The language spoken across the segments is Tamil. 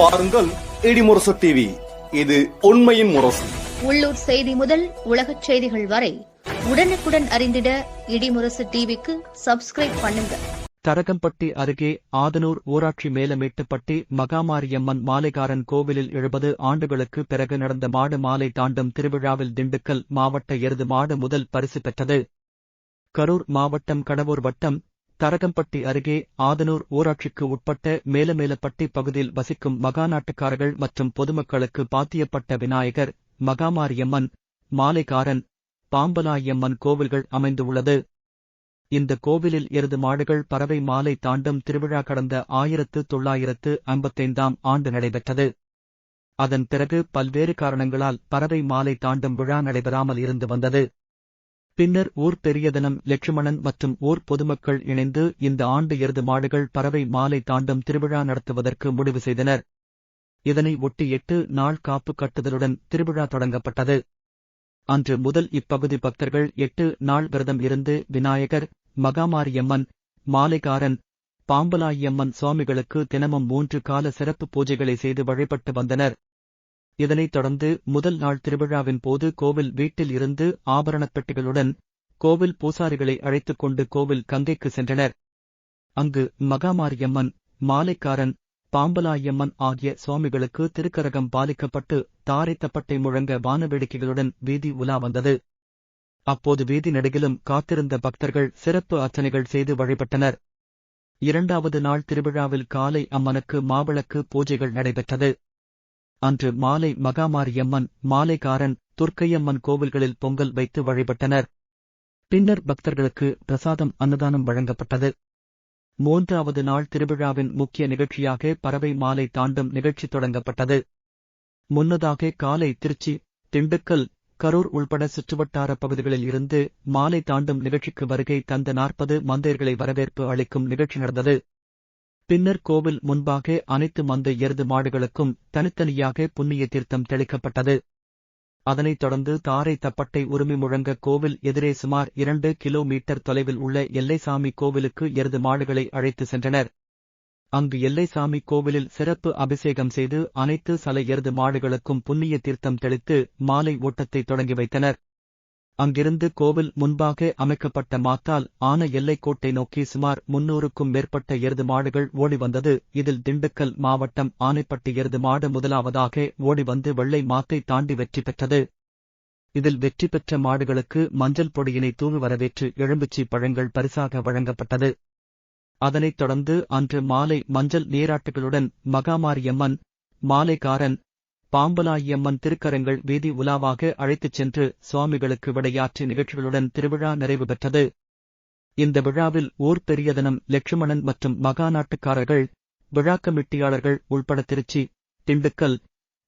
பாருங்கள் இடிமுரசு டிவி இது உண்மையின் முரசு. உள்ளூர் செய்தி முதல் உலகச் செய்திகள் வரை உடனுக்குடன் அறிந்திட இடிமுரசு டிவிக்கு சப்ஸ்கிரைப் பண்ணுங்க. தரகம்பட்டி அருகே ஆதனூர் ஊராட்சி மேலமேட்டுப்பட்டி மகாமாரியம்மன் மாலைகாரன் கோவிலில் எழுபது ஆண்டுகளுக்கு பிறகு நடந்த மாடு மாலை தாண்டும் திருவிழாவில் திண்டுக்கல் மாவட்ட எருது மாடு முதல் பரிசு பெற்றது. கரூர் மாவட்டம் கடவூர் வட்டம் தரகம்பட்டி அருகே ஆதனூர் ஊராட்சிக்கு உட்பட்ட மேலமேலப்பட்டி பகுதியில் வசிக்கும் மகாநாட்டுக்காரர்கள் மற்றும் பொதுமக்களுக்கு பாத்தியப்பட்ட விநாயகர் மகாமாரியம்மன் மாலைக்காரன் பாம்பலாயம்மன் கோவில்கள் அமைந்துள்ளது. இந்த கோவிலில் இருந்து மாடுகள் பறவை மாலை தாண்டும் திருவிழா கடந்த ஆயிரத்து தொள்ளாயிரத்து ஐம்பத்தைந்தாம் ஆண்டு நடைபெற்றது. அதன் பிறகு பல்வேறு காரணங்களால் பறவை மாலை தாண்டும் விழா நடைபெறாமல் இருந்து வந்தது. பின்னர் ஊர் பெரியதனம் லட்சுமணன் மற்றும் ஊர் பொதுமக்கள் இணைந்து இந்த ஆண்டு எருது மாடுகள் பறவை மாலை தாண்டும் திருவிழா நடத்துவதற்கு முடிவு செய்தனர். இதனை ஒட்டி எட்டு நாள் காப்பு கட்டுதலுடன் திருவிழா தொடங்கப்பட்டது. அன்று முதல் இப்பகுதி பக்தர்கள் எட்டு நாள் விரதம் இருந்து விநாயகர் மகாமாரியம்மன் மாலைகாரன் பாம்பலாயம்மன் சுவாமிகளுக்கு தினமும் மூன்று கால சிறப்பு பூஜைகளை செய்து வழிபட்டு வந்தனர். இதனைத் தொடர்ந்து முதல் நாள் திருவிழாவின் போது கோவில் வீட்டில் இருந்து ஆபரணப் பெட்டிகளுடன் கோவில் பூசாரிகளை அழைத்துக் கொண்டு கோவில் கங்கைக்கு சென்றனர். அங்கு மகாமாரியம்மன் மாலைக்காரன் பாம்பலாயம்மன் ஆகிய சுவாமிகளுக்கு திருக்கரகம் பாலிக்கப்பட்டு தாரை தப்பட்டை முழங்க வானவேடிக்கைகளுடன் வீதி உலா வந்தது. அப்போது வீதி நெடுகிலும் காத்திருந்த பக்தர்கள் சிறப்பு அர்ச்சனைகள் செய்து வழிபட்டனர். இரண்டாவது நாள் திருவிழாவில் காலை அம்மனுக்கு மாவிளக்கு பூஜைகள் நடைபெற்றது. அன்று மாலை மகாமாரியம்மன் மாலைக்காரன் துர்க்கையம்மன் கோவில்களில் பொங்கல் வைத்து வழிபட்டனர். பின்னர் பக்தர்களுக்கு பிரசாதம் அன்னதானம் வழங்கப்பட்டது. மூன்றாவது நாள் திருவிழாவின் முக்கிய நிகழ்ச்சியாக பறவை மாலை தாண்டும் நிகழ்ச்சி தொடங்கப்பட்டது. முன்னதாக காலை திருச்சி திண்டுக்கல் கரூர் உள்பட சுற்றுவட்டார பகுதிகளில் இருந்து மாலை தாண்டும் நிகழ்ச்சிக்கு வருகை தந்த நாற்பது மந்தையர்களை வரவேற்பு அளிக்கும் நிகழ்ச்சி நடந்தது. பின்னர் கோவில் முன்பாக அனைத்து மந்த எருது மாடுகளுக்கும் தனித்தனியாக புண்ணிய தீர்த்தம் தெளிக்கப்பட்டது. அதனைத் தொடர்ந்து தாரை தப்பட்டை உரிமை முழங்க கோவில் எதிரே சுமார் இரண்டு கிலோமீட்டர் தொலைவில் உள்ள எல்லைசாமி கோவிலுக்கு எருது மாடுகளை அழைத்து சென்றனர். அங்கு எல்லைசாமி கோவிலில் சிறப்பு அபிஷேகம் செய்து அனைத்து சல எருது மாடுகளுக்கும் புண்ணிய தீர்த்தம் தெளித்து மாலை ஓட்டத்தை தொடங்கி வைத்தனர். அங்கிருந்து கோவில் முன்பாக அமைக்கப்பட்ட மாத்தால் ஆன எல்லைக்கோட்டை நோக்கி சுமார் முன்னூறுக்கும் மேற்பட்ட எருது மாடுகள் ஓடி வந்தது. இதில் திண்டுக்கல் மாவட்டம் ஆனைப்பட்டி எருது மாடு முதலாவதாக ஓடி வந்து வெள்ளை மாத்தை தாண்டி வெற்றி பெற்றது. இதில் வெற்றி பெற்ற மாடுகளுக்கு மஞ்சள் பொடியினை தூவி வரவேற்று எலும்புச்சி பழங்கள் பரிசாக வழங்கப்பட்டது. அதனைத் தொடர்ந்து அன்று மாலை மஞ்சள் நீராட்டுகளுடன் மகாமாரியம்மன் மாலைக்காரன் பாம்பலாயம்மன் திருக்கரங்கள் வீதி உலாவாக அழைத்துச் சென்று சுவாமிகளுக்கு விடையாற்றி நிகழ்ச்சிகளுடன் திருவிழா நிறைவு பெற்றது. இந்த விழாவில் ஊர் பெரியதனம் லட்சுமணன் மற்றும் மகாநாட்டுக்காரர்கள் விழா கமிட்டியாளர்கள் உள்பட திருச்சி திண்டுக்கல்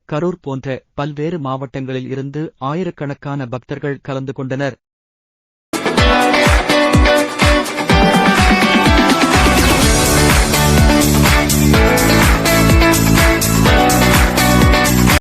கரூர் போன்ற பல்வேறு மாவட்டங்களில் இருந்து ஆயிரக்கணக்கான பக்தர்கள் கலந்து கொண்டனர்.